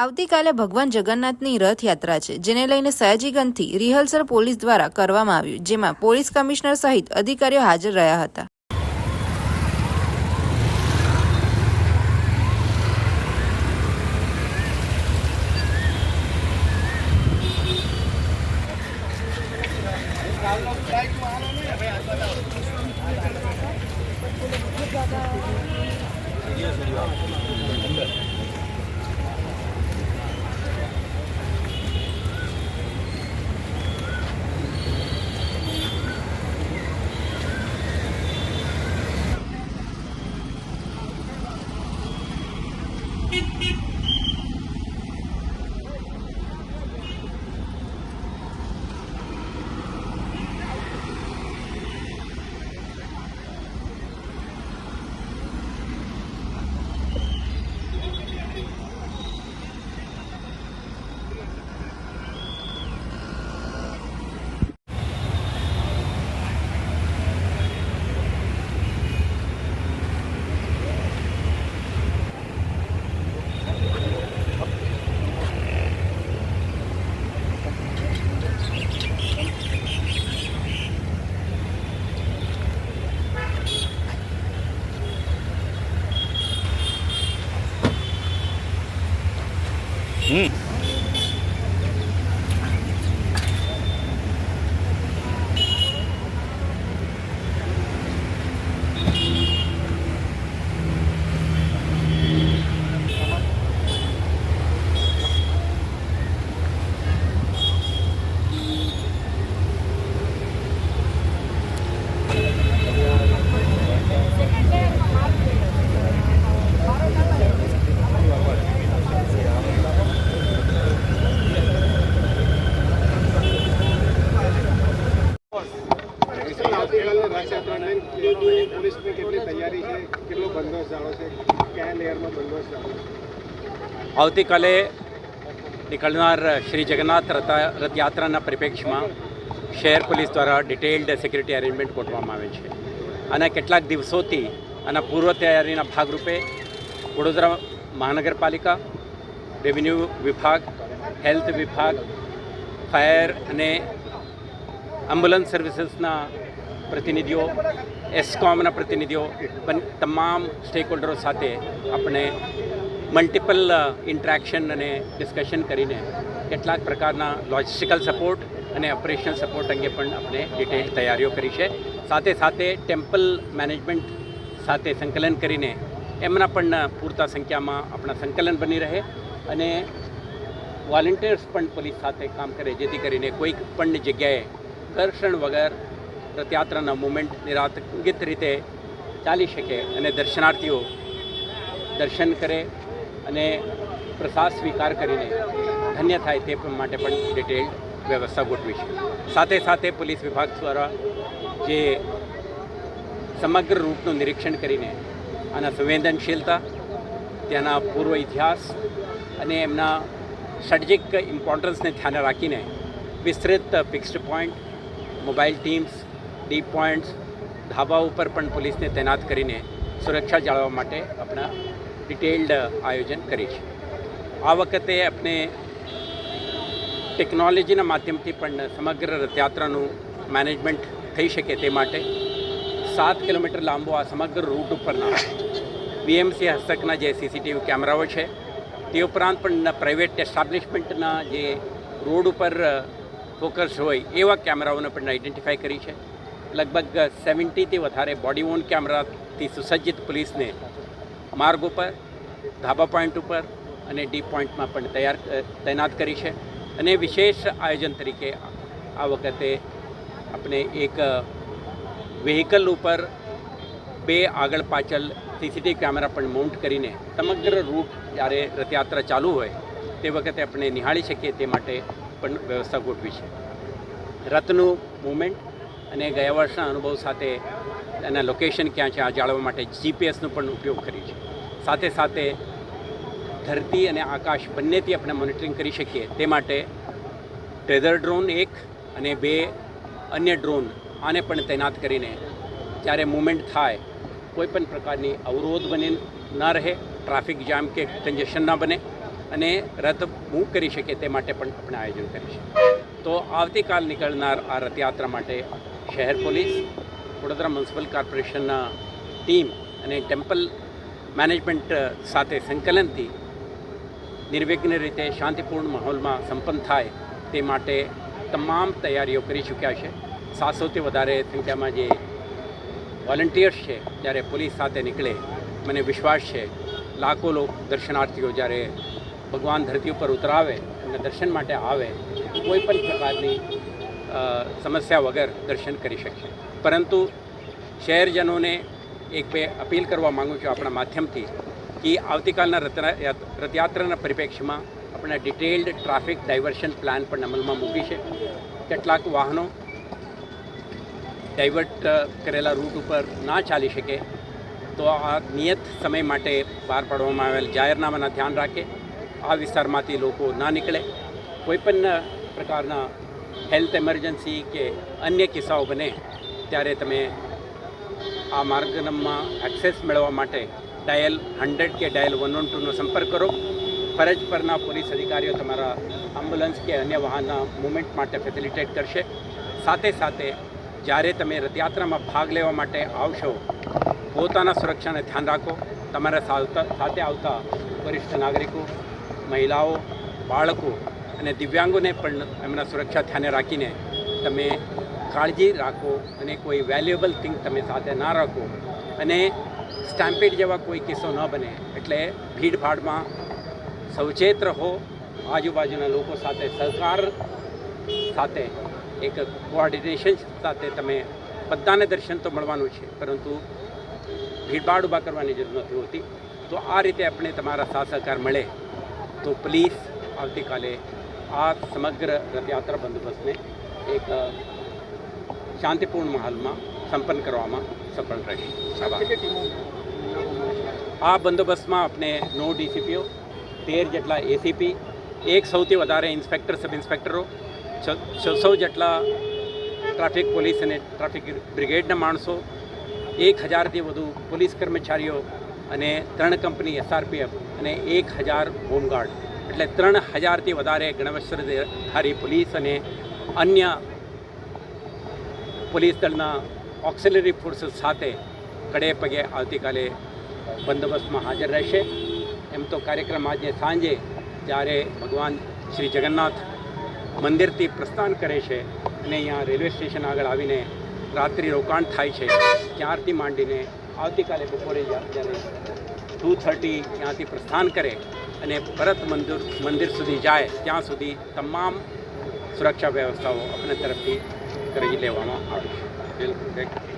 આવતીકાલે ભગવાન જગન્નાથની રથયાત્રા છે, જેને લઈને સયાજીગંજથી રિહર્સલ પોલીસ દ્વારા કરવામાં આવ્યું, જેમાં પોલીસ કમિશનર સહિત અધિકારીઓ હાજર રહ્યા હતા. આવતીકાલે પોલીસની કેટલી તૈયારી છે? કેટલો બંદોબસ્ત ચાલો છે? કયા લેયરમાં બંદોબસ્ત ચાલુ છે? આવતીકાલે નીકળનાર શ્રી જગન્નાથ રથ રથયાત્રાના પરિપ્રેક્ષમાં શહેર પોલીસ દ્વારા ડિટેલ્ડ સિક્યુરિટી અરેન્જમેન્ટ ગોઠવવામાં આવે છે. અને કેટલાક દિવસોથી આના પૂર્વ તૈયારીના ભાગરૂપે વડોદરા મહાનગરપાલિકા રેવન્યુ વિભાગ હેલ્થ વિભાગ ફાયર અને એમ્બ્યુલન્સ સર્વિસીસના પ્રતિનિધિઓ એસ્કોમના પ્રતિનિધિઓ તમામ સ્ટેક હોલ્ડરો સાથે આપણે મલ્ટિપલ ઇન્ટ્રેક્શન અને ડિસ્કશન કરીને કેટલાક પ્રકારના લોજિસ્ટિકલ સપોર્ટ અને ઓપરેશનલ સપોર્ટ અંગે પણ આપણે ડિટેલ તૈયારીઓ કરી છે. સાથે સાથે ટેમ્પલ મેનેજમેન્ટ સાથે સંકલન કરીને એમના પણ પૂરતા સંખ્યામાં આપણા સંકલન બની રહે અને વોલેન્ટિયર્સ પણ પોલીસ સાથે કામ કરે, જેથી કરીને કોઈક પણ જગ્યાએ ઘર્ષણ વગર રથયાત્રાના મુમેન્ટ નિરાતંકિત રીતે ચાલી શકે અને દર્શનાર્થીઓ દર્શન કરે અને પ્રસાદ સ્વીકાર કરીને ધન્ય થાય તે માટે પણ ડિટેલ વ્યવસ્થા ગોઠવી છે. સાથે સાથે પોલીસ વિભાગ દ્વારા જે સમગ્ર રૂટનું નિરીક્ષણ કરીને આના સંવેદનશીલતા, ત્યાંના પૂર્વ ઇતિહાસ અને એમના સ્ટ્રેટેજિક ઇમ્પોર્ટન્સને ધ્યાને રાખીને વિસ્તૃત fixed point mobile teams deep points ધાબા ઉપર પણ પોલીસને તૈનાત કરીને સુરક્ષા જાળવવા માટે આપણા ડિટેલ્ડ આયોજન કરી છે. આ વખતે આપણે ટેકનોલોજીના માધ્યમથી પણ સમગ્ર રથયાત્રાનું મેનેજમેન્ટ થઈ શકે તે માટે સાત કિલોમીટર લાંબો આ સમગ્ર રૂટ ઉપરના બીએમસી હસ્તકના જે સીસીટીવી કેમેરાઓ છે, તે ઉપરાંત પણ પ્રાઇવેટ એસ્ટાબ્લિશમેન્ટના જે રોડ ઉપર ફોકસ હોય એવા કેમેરાઓને પણ આઈડેન્ટિફાઈ કરી છે. લગભગ સેવન્ટીથી વધારે બોડી વોન કેમેરાથી સુસજ્જિત પોલીસને માર્ગ ઉપર, ધાબા પોઈન્ટ ઉપર અને ડી પોઈન્ટમાં પણ તૈયાર તૈનાત કરી છે. અને વિશેષ આયોજન તરીકે આ વખતે આપણે એક વ્હીકલ ઉપર બે આગળ પાછળ સીસીટીવી કેમેરા પણ માઉન્ટ કરીને સમગ્ર રૂટ જ્યારે રથયાત્રા ચાલુ હોય, તે વખતે આપણે નિહાળી શકીએ તે માટે પણ વ્યવસ્થા ગોઠવી છે. રથનું મુવમેન્ટ અને ગયા વર્ષના અનુભવ સાથે એના લોકેશન ક્યાં છે આ જાળવવા માટે જીપીએસનો પણ ઉપયોગ કરીએ છીએ સાથે સાથે ધરતી અને આકાશ બંનેથી આપણે મોનિટરિંગ કરી શકીએ. તે માટે ટ્રેઝર ડ્રોન એક અને બે અન્ય ડ્રોન આને પણ તૈનાત કરીને જ્યારે મૂવમેન્ટ થાય, કોઈ પણ પ્રકારની અવરોધ બને ન રહે ટ્રાફિક જામ કે કન્જેશન ના બને અને રથ મૂવ કરી શકે તે માટે પણ આપણે આયોજન કરીશું તો આવતીકાલ નીકળનાર આ રથયાત્રા માટે શહેર પોલીસ, વડોદરા મ્યુનિસિપલ કોર્પોરેશનના ટીમ અને ટેમ્પલ મેનેજમેન્ટ સાથે સંકલનથી નિર્વિઘ્ન રીતે શાંતિપૂર્ણ માહોલમાં સંપન્ન થાય તે માટે તમામ તૈયારીઓ કરી ચૂક્યા છે. સાતસોથી વધારે સંખ્યામાં જે વોલન્ટિયર્સ છે, જ્યારે પોલીસ સાથે નીકળે, મને વિશ્વાસ છે. લાખો લોક દર્શનાર્થીઓ જ્યારે ભગવાન ધરતી ઉપર ઉતરાવે અને દર્શન માટે આવે, કોઈ પણ પ્રકારની સમસ્યા વગર દર્શન કરી શકશે. પરંતુ શહેરજનોને એક બે અપીલ કરવા માગું છું આપણા માધ્યમથી કે આવતીકાલના રથયાત્રાના પરિપ્રેક્ષ્યમાં આપણે ડિટેલ્ડ ટ્રાફિક ડાયવર્શન પ્લાન પણ અમલમાં મૂકી છે. કેટલાક વાહનો ડાયવર્ટ કરેલા રૂટ ઉપર ના ચાલી શકે તો આ નિયત સમય માટે બહાર પાડવામાં આવેલ જાહેરનામાના ધ્યાન રાખે. આ વિસ્તારમાંથી લોકો ના નીકળે. કોઈપણ પ્રકારના હેલ્થ એમરજન્સી કે અન્ય કિસ્સાઓ બને, ત્યારે તમે આ માર્ગમાં એક્સેસ મેળવવા માટે ડાયલ હંડ્રેડ કે ડાયલ વન વન ટુનો સંપર્ક કરો. ફરજ પરના પોલીસ અધિકારીઓ તમારા એમ્બ્યુલન્સ કે અન્ય વાહનના મુવમેન્ટ માટે ફેસિલિટેટ કરશે. સાથે સાથે જ્યારે તમે રથયાત્રામાં ભાગ લેવા માટે આવશો, પોતાના સુરક્ષાને ધ્યાન રાખો. તમારા સાથે આવતા વરિષ્ઠ નાગરિકો, મહિલાઓ, બાળકો અને દિવ્યાંગોને પણ એમના સુરક્ષા ધ્યાને રાખીને તમે કાળજી રાખો અને કોઈ વેલ્યુએબલ થિંગ તમે સાથે ના રાખો. અને સ્ટેમ્પેડ જેવા કોઈ કિસ્સો ન બને. એટલે ભીડભાડમાં સવચેત રહો. આજુબાજુના લોકો સાથે સહકાર સાથે, એક કોઓર્ડિનેશન સાથે તમે બધાને દર્શન તો મળવાનું છે, પરંતુ ભીડભાડ ઊભા કરવાની જરૂર નથી હોતી. તો આ રીતે આપણે તમારા સાથ સહકાર મળે. તો પ્લીઝ આવતીકાલે આ સમગ્ર રથયાત્રા બંદોબસ્તને એક શાંતિપૂર્ણ માહોલમાં સંપન્ન કરવામાં સફળ ટીમો આ બંદોબસ્તમાં આપણે નો ડીસીપીઓ, તેર જેટલા એસીપી, એક સૌથી વધારે ઇન્સ્પેક્ટર, સબ ઇન્સ્પેક્ટરો છસો જેટલા ટ્રાફિક પોલીસ અને ટ્રાફિક બ્રિગેડના માણસો, એક હજારથી વધુ પોલીસ કર્મચારીઓ અને ત્રણ કંપની, એસઆરપીએફ અને એક હજાર હોમગાર્ડ. એટલે ત્રણ હજારથી વધારે ગણવસ્ત્રધારી પોલીસ અને અન્ય પોલીસ દળના ઓક્સિલરી ફોર્સીસ સાથે કડે પગે આવતીકાલે બંદોબસ્તમાં હાજર રહેશે. એમ તો કાર્યક્રમ આજે સાંજે જ્યારે ભગવાન શ્રી જગન્નાથ મંદિરથી પ્રસ્થાન કરે છે અને અહીંયા રેલવે સ્ટેશન આગળ આવીને રાત્રિ રોકાણ થાય છે, ત્યારથી માંડીને આવતીકાલે બપોરે જ્યારે ટુ થર્ટી ત્યાંથી પ્રસ્થાન કરે અને ભરત મંદિર મંદિર સુધી જાય, ત્યાં સુધી તમામ સુરક્ષા વ્યવસ્થાઓ આપણે તરફથી કરી લેવામાં આવે. છે બિલકુલ